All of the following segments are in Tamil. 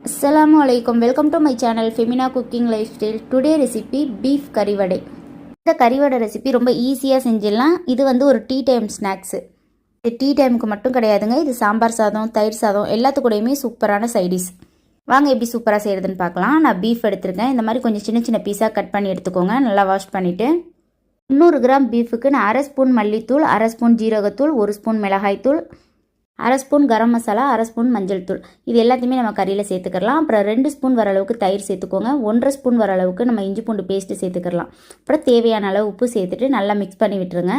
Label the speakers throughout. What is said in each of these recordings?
Speaker 1: அஸ்ஸலாமு அலைக்கும் welcome to my channel Femina cooking life style today recipe beef கறிவடை இந்த கறிவடை ரெசிபி ரொம்ப ஈஸியாக செஞ்சிடலாம். இது வந்து ஒரு டீ டைம் ஸ்நாக்ஸு இது டீ டைமுக்கு மட்டும் கிடையாதுங்க. இது சாம்பார் சாதம் தயிர் சாதம் எல்லாத்துக்கூடயுமே சூப்பரான சைடிஸ் வாங்க எப்படி சூப்பராக செய்கிறதுன்னு பார்க்கலாம். நான் பீஃப் எடுத்திருக்கேன். இந்த மாதிரி கொஞ்சம் சின்ன சின்ன பீஸாக கட் பண்ணி எடுத்துக்கோங்க. நல்லா வாஷ் பண்ணிவிட்டு முந்நூறு கிராம் பீஃபுக்கு நான் அரை ஸ்பூன் மல்லித்தூள் அரை ஸ்பூன் ஜீரகத்தூள் ஒரு ஸ்பூன் மிளகாய்த்தூள் அரை ஸ்பூன் கரம் மசாலா அரை ஸ்பூன் மஞ்சள் தூள். இது எல்லாத்தையுமே நம்ம கறியில் சேர்த்துக்கலாம். அப்புறம் ரெண்டு ஸ்பூன் வர அளவுக்கு தயிர் சேர்த்துக்கோங்க. ஒன்றரை ஸ்பூன் வர அளவுக்கு நம்ம இஞ்சி பூண்டு பேஸ்ட்டு சேர்த்துக்கலாம். அப்புறம் தேவையான அளவு உப்பு சேர்த்துட்டு நல்லா மிக்ஸ் பண்ணி விட்டுருங்க.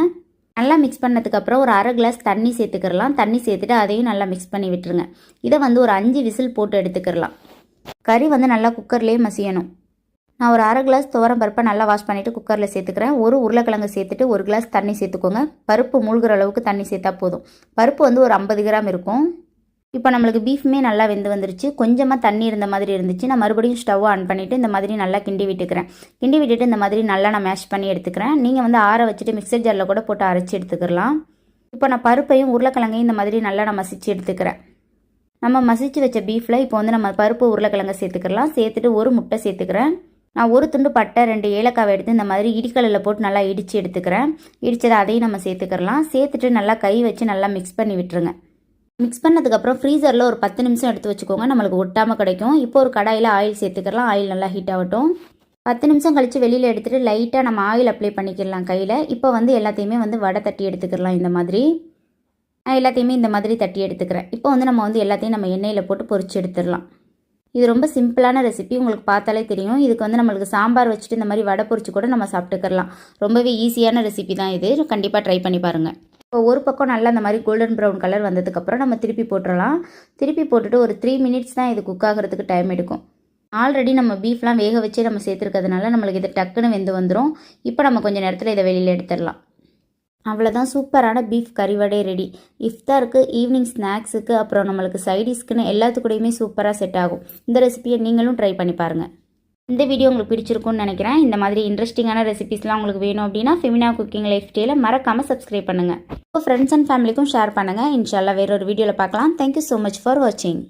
Speaker 1: நல்லா மிக்ஸ் பண்ணதுக்கப்புறம் ஒரு அரை கிளாஸ் தண்ணி சேர்த்துக்கிறலாம் தண்ணி சேர்த்துட்டு அதையும் நல்லா மிக்ஸ் பண்ணி விட்டுருங்க. இதை வந்து ஒரு அஞ்சு விசில் போட்டு எடுத்துக்கிறலாம் கறி வந்து நல்லா குக்கர்லேயே மசியணும். நான் ஒரு அரை கிளாஸ் துவரம் பருப்பை நல்லா வாஷ் பண்ணிவிட்டு குக்கரில் சேர்த்துக்கிறேன். ஒரு உருளைக்கிழங்கு சேர்த்துட்டு ஒரு கிளாஸ் தண்ணி சேர்த்துக்கோங்க. பருப்பு மூழ்கிற அளவுக்கு தண்ணி சேர்த்தா போதும். பருப்பு வந்து ஒரு ஐம்பது கிராம் இருக்கும். இப்போ நம்மளுக்கு பீஃப்மே நல்லா வெந்து வந்துருச்சு. கொஞ்சமாக தண்ணி இருந்த மாதிரி இருந்துச்சு. நான் மறுபடியும் ஸ்டவ் ஆன் பண்ணிவிட்டு இந்த மாதிரி நல்லா கிண்டி விட்டுக்கிறேன். கிண்டி விட்டுட்டு இந்த மாதிரி நல்லா நான் மேஷ் பண்ணி எடுத்துக்கிறேன். நீங்கள் வந்து ஆற வச்சுட்டு மிக்சர் ஜாரில் கூட போட்டு அரைச்சி எடுத்துக்கலாம். இப்போ நான் பருப்பையும் உருளைக்கிழங்கையும் இந்த மாதிரி நல்லா நான் மசிச்சு எடுத்துக்கிறேன். நம்ம மசிச்சு வச்ச பீஃபில் இப்போ வந்து நம்ம பருப்பு உருளைக்கிழங்கை சேர்த்துக்கலாம். சேர்த்துட்டு ஒரு முட்டை சேர்த்துக்கிறேன். நான் ஒரு துண்டு பட்டை ரெண்டு ஏலக்காவை எடுத்து இந்த மாதிரி இடிக்கலில் போட்டு நல்லா இடித்து எடுத்துக்கிறேன். இடித்ததை அதையும் நம்ம சேர்த்துக்கிறலாம். சேர்த்துட்டு நல்லா கை வச்சு நல்லா மிக்ஸ் பண்ணி விட்டுருங்க. மிக்ஸ் பண்ணதுக்கப்புறம் ஃப்ரீசரில் ஒரு பத்து நிமிஷம் எடுத்து வச்சுக்கோங்க. நம்மளுக்கு ஒட்டாமல் கிடைக்கும். இப்போ ஒரு கடாயில் ஆயில் சேர்த்துக்கலாம். ஆயில் நல்லா ஹீட் ஆகட்டும். பத்து நிமிஷம் கழித்து வெளியில் எடுத்துகிட்டு லைட்டாக நம்ம ஆயில் அப்ளை பண்ணிக்கிடலாம் கையில். இப்போ வந்து எல்லாத்தையுமே வந்து வடை தட்டி எடுத்துக்கிறலாம் இந்த மாதிரி. நான் எல்லாத்தையுமே இந்த மாதிரி தட்டி எடுத்துக்கிறேன். இப்போ வந்து நம்ம வந்து எல்லாத்தையும் நம்ம எண்ணெயில் போட்டு பொறிச்சு எடுத்துடலாம். இது ரொம்ப சிம்பிளான ரெசிபி உங்களுக்கு பார்த்தாலே தெரியும். இதுக்கு வந்து நம்மளுக்கு சாம்பார் வச்சுட்டு இந்த மாதிரி வடை பொரிச்சு கூட நம்ம சாப்பிட்டுக்கலாம். ரொம்பவே ஈஸியான ரெசிபி தான் இது. கண்டிப்பாக ட்ரை பண்ணி பாருங்கள் இப்போ ஒரு பக்கம் நல்லா அந்த மாதிரி கோல்டன் ப்ரௌன் கலர் வந்ததுக்கப்புறம் நம்ம திருப்பி போட்டுடலாம் திருப்பி போட்டுட்டு ஒரு த்ரீ மினிட்ஸ் தான் இது குக் ஆகிறதுக்கு டைம் எடுக்கும். ஆல்ரெடி நம்ம பீஃப்லாம் வேக வச்சு நம்ம சேர்த்துருக்கிறதுனால நம்மளுக்கு இது டக்குன்னு வெந்து வந்துடும் இப்போ நம்ம கொஞ்சம் நேரத்தில் இதை வெளியில் எடுத்துடலாம். அவ்வளோதான் சூப்பரான பீஃப் கறிவடை ரெடி இஃப்தாருக்கு ஈவினிங் ஸ்நாக்ஸுக்கு அப்புறம் நம்மளுக்கு சைடிஸ்க்குன்னு எல்லாத்துக்கூடையுமே சூப்பராக செட் ஆகும். இந்த ரெசிபியை நீங்களும் ட்ரை பண்ணி பாருங்கள் இந்த வீடியோ உங்களுக்கு பிடிச்சிருக்கும்னு நினைக்கிறேன். இந்த மாதிரி இன்ட்ரெஸ்டிங்கான ரெசிபிஸ்லாம் உங்களுக்கு வேணும் அப்படின்னா ஃபெமினா குக்கிங் லைஃப் டேல மறக்காமல் சப்ஸ்கிரைப் பண்ணுங்கள் இப்போ ஃப்ரெண்ட்ஸ் அண்ட் ஃபேமிலிக்கும் ஷேர் பண்ணுங்கள் இன்ஷால்லா வேறொரு வீடியோவில் பார்க்கலாம். தேங்க்யூ ஸோ மச் ஃபார் வாட்சிங்